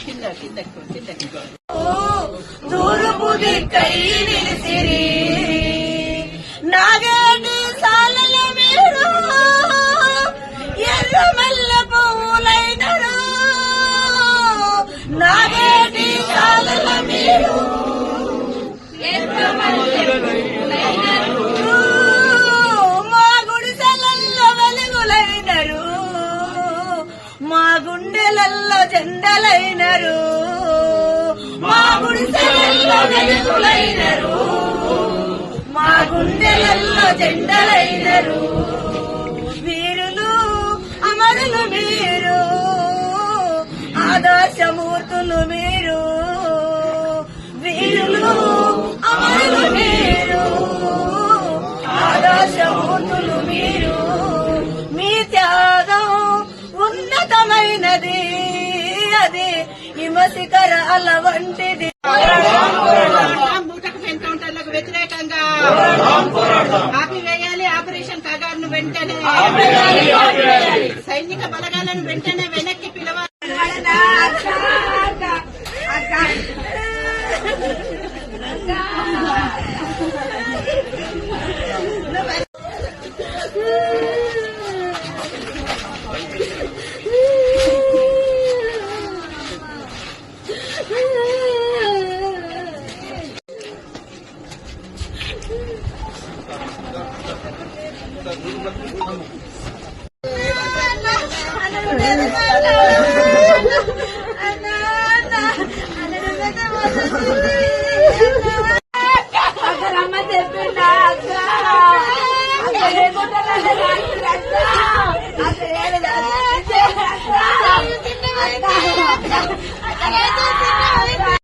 ಕಿಂದ ಕಿಂದಕ್ಕೆ ಕಿಂದಕ್ಕೆ ದೂರು ಬುದಿ ಕೈ ನಿಲ್ಲಿಸಿರಿ గుండెలల్లో జెండలైనరు. మా గుడిసెలల్లో వెలుగులైనరు మా గుండెలల్లో జెండలైనరు. వీరులు అమరులు మీరు. ఆదర్శమూర్తులు మీరు. వీరులు అమరులు మీరు. ఆదర్శమూర్తులు మీరు. ఉన్నతమైనది అది హిమశిఖరాల వంటిది. మూటకు ఎన్కౌంటర్లకు వ్యతిరేకంగా. ఆపివేయాలి ఆపరేషన్ కగారును వెంటనే. సైనిక బలగాలను వెంటనే వెనక్కి పిలవాలి. అక్కడ